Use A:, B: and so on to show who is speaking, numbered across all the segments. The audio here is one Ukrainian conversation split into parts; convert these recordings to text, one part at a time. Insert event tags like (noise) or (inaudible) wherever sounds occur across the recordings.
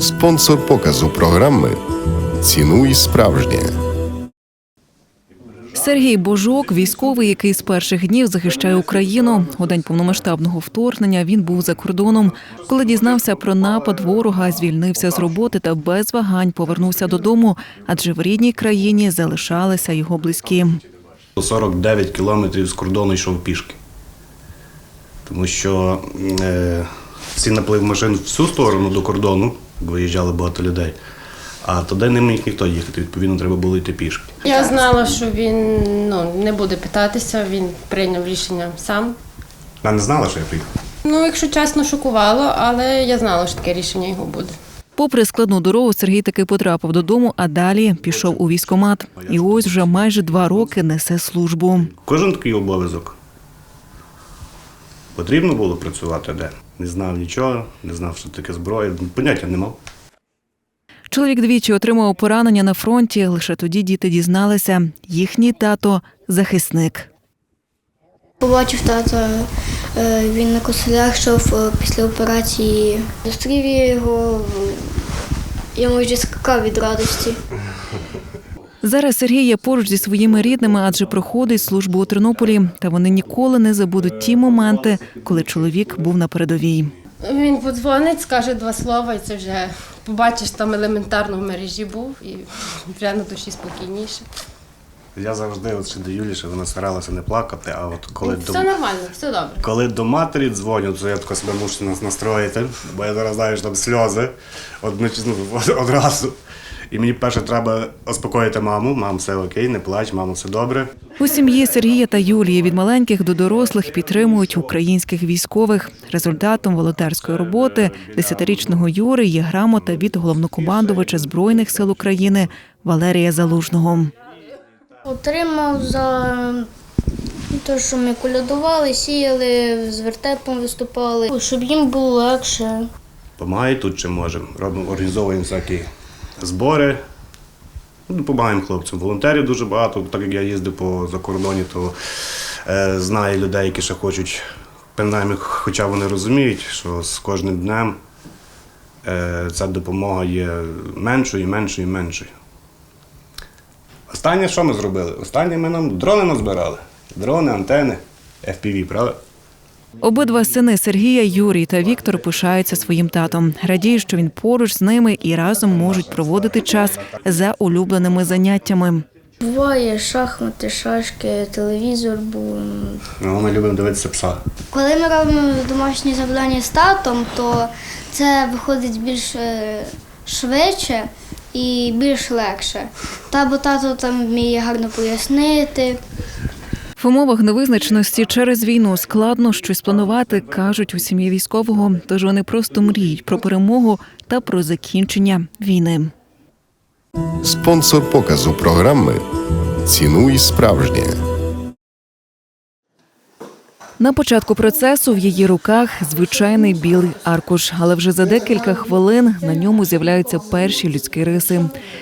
A: Спонсор показу програми Цінуй справжнє.
B: Сергій Божок, військовий, який з перших днів захищає Україну. У день повномасштабного вторгнення він був за кордоном. Коли дізнався про напад ворога, звільнився з роботи та без вагань повернувся додому, адже в рідній країні залишалися його близькі.
C: 49 кілометрів з кордону йшов пішки. Тому що е, всі наплив машин в цю сторону до кордону, виїжджали багато людей, а туди не міг ніхто їхати, відповідно, треба було йти пішки.
D: Я знала, що він ну, не буде питатися, він прийняв рішення сам.
C: Вона не знала, що я приїхав.
D: Ну, якщо чесно, шокувало, але я знала, що таке рішення його буде.
B: Попри складну дорогу, Сергій таки потрапив додому, а далі пішов у військомат. І ось вже майже два роки несе службу.
C: Кожен такий обов'язок. Потрібно було працювати де. Не знав нічого, не знав, що таке зброя, поняття не мав.
B: Чоловік двічі отримав поранення на фронті. Лише тоді діти дізналися, їхній тато захисник.
E: Побачив тата, е, він на коселях йшов е, після операції. Зустрів я його, я майже скакав від радості.
B: Зараз Сергій є поруч зі своїми рідними, адже проходить службу у Тернополі. Та вони ніколи не забудуть ті моменти, коли чоловік був на передовій.
D: Він подзвонить, скаже два слова, і це вже побачиш, там елементарно в мережі був, і вже на душі спокійніше.
C: Я завжди, от ще до Юлі, що вона старалася не плакати, а от коли
D: все
C: до,
D: нормально, все добре.
C: коли до матері дзвоню, то я тако себе мушу нас настроїти, бо я зараз знаю, що там сльози одночасно (laughs) одразу. І мені перше треба успокоїти маму. Мам, все окей, не плач, мамо, все добре.
B: У сім'ї Сергія та Юлії від маленьких до дорослих підтримують українських військових. Результатом волонтерської роботи десятирічного Юри є грамота від головнокомандувача збройних сил України Валерія Залужного.
E: Отримав за те, що ми колядували, сіяли, з вертепом виступали, щоб їм було легше.
C: Помагає тут чим можемо. Робимо, організовуємо всякі збори. Ну, Допомагаємо хлопцям. Волонтерів дуже багато. Так як я їздив по закордоні, то е, знаю людей, які ще хочуть, принаймні, хоча вони розуміють, що з кожним днем е, ця допомога є меншою, і меншою, і меншою. Останнє, що ми зробили? Останнє ми нам дрони назбирали. Дрони, антени, FPV, правда?
B: Обидва сини Сергія, Юрій та Віктор пишаються своїм татом. Радіють, що він поруч з ними і разом можуть проводити час за улюбленими заняттями.
E: Буває шахмати, шашки, телевізор був.
C: Ну, Ми любимо дивитися пса.
E: Коли ми робимо домашні завдання з татом, то це виходить більш е, швидше і більш легше. Та бо тато там вміє гарно пояснити.
B: В умовах невизначеності через війну складно щось планувати, кажуть у сім'ї військового. Тож вони просто мріють про перемогу та про закінчення війни.
A: Спонсор показу програми Цінуй справжнє.
B: На початку процесу в її руках звичайний білий аркуш, але вже за декілька хвилин на ньому з'являються перші людські риси.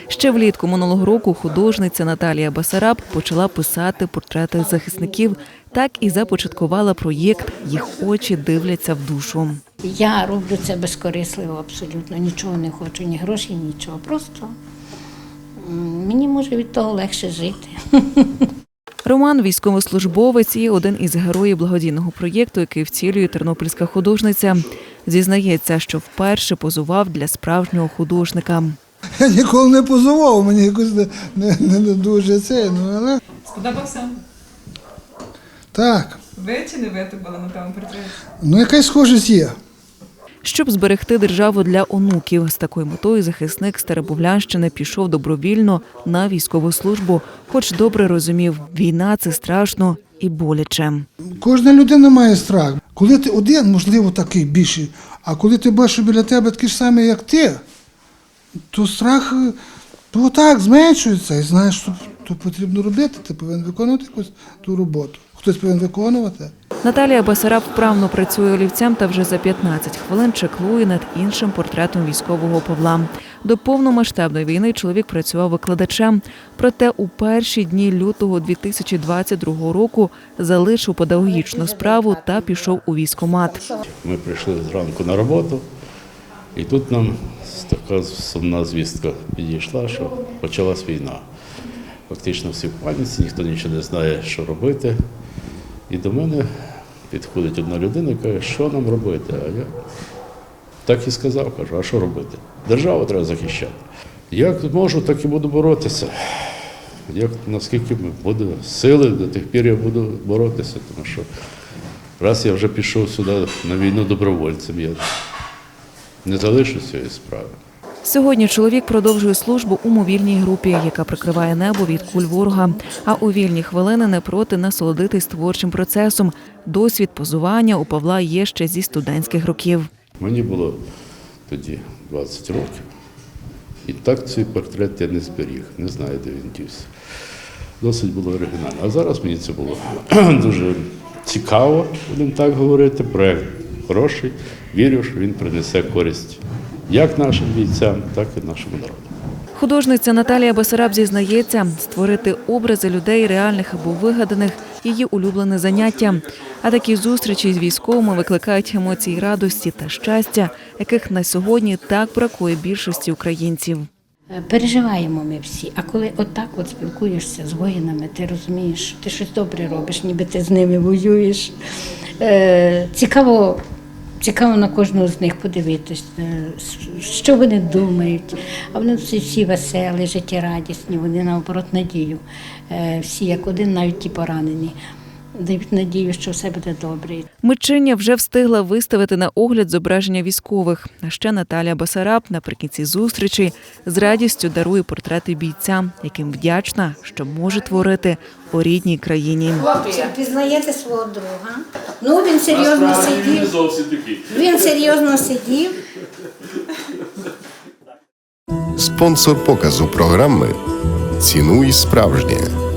B: Ще влітку минулого року художниця Наталія Басараб почала писати портрети захисників. Так і започаткувала проєкт Їх очі дивляться в душу.
F: Я роблю це безкорисливо абсолютно. Нічого не хочу, ні грошей, нічого. Просто мені може від того легше жити. (laughs)
B: Роман військовослужбовець і один із героїв благодійного проєкту, який вцілює тернопільська художниця. Зізнається, що вперше позував для справжнього художника.
G: Я ніколи не позував, мені якось не, не, не, не дуже це, ну але
H: Сподобався?
G: так.
H: Ви чи не ви були на тому портреті?
G: Ну якась схожість є.
B: Щоб зберегти державу для онуків, з такою метою захисник Старобовлянщини пішов добровільно на військову службу, хоч добре розумів, війна це страшно і боляче.
G: Кожна людина має страх. Коли ти один, можливо, такий більший, а коли ти бачиш біля тебе такий ж самий, як ти, то страх е, то так зменшується. І знаєш, що то потрібно робити, ти повинен виконувати якусь ту роботу. Хтось повинен виконувати.
B: Наталія Басараб вправно працює олівцем та вже за 15 хвилин чеклує над іншим портретом військового Павла. До повномасштабної війни чоловік працював викладачем. Проте у перші дні лютого 2022 року залишив педагогічну справу та пішов у військкомат.
I: Ми прийшли зранку на роботу, І тут нам така сумна звістка підійшла, що почалась війна. Фактично всі в паніці, ніхто нічого не знає, що робити. І до мене підходить одна людина і каже, що нам робити? А я так і сказав, кажу, а що робити? Державу треба захищати. Як можу, так і буду боротися. Як наскільки буде сили, до тих пір я буду боротися, тому що раз я вже пішов сюди на війну добровольцем, я не залишу цієї справи.
B: Сьогодні чоловік продовжує службу у мобільній групі, яка прикриває небо від куль ворога. А у вільні хвилини не проти насолодитись творчим процесом. Досвід позування у Павла є ще зі студентських років.
I: Мені було тоді 20 років. І так цей портрет я не зберіг, не знаю, де він дівся. Досить було оригінально. А зараз мені це було (clears throat) дуже цікаво, будемо так говорити. Проект хороший. Вірю, що він принесе користь як нашим бійцям, так і нашому народу.
B: Художниця Наталія Басараб зізнається, створити образи людей реальних або вигаданих її улюблене заняття. А такі зустрічі з військовими викликають емоції радості та щастя, яких на сьогодні так бракує більшості українців.
F: Е, Переживаємо ми всі. А коли отак от спілкуєшся з воїнами, ти розумієш, ти щось добре робиш, ніби ти з ними воюєш. Е, цікаво, цікаво на кожного з них подивитись, е, що вони думають. А вони всі, всі веселі, життєрадісні, вони наоборот надію. Е, всі як один, навіть ті поранені. Дають надію, що все буде добре.
B: Митчиня вже встигла виставити на огляд зображення військових. А ще Наталія Басараб наприкінці зустрічі з радістю дарує портрети бійцям, яким вдячна, що може творити у рідній країні.
F: Хлопчик, пізнаєте свого друга? Ну, він серйозно сидів.
I: зовсім.
F: Він серйозно сидів.
A: Спонсор показу програми Цінуй справжнє.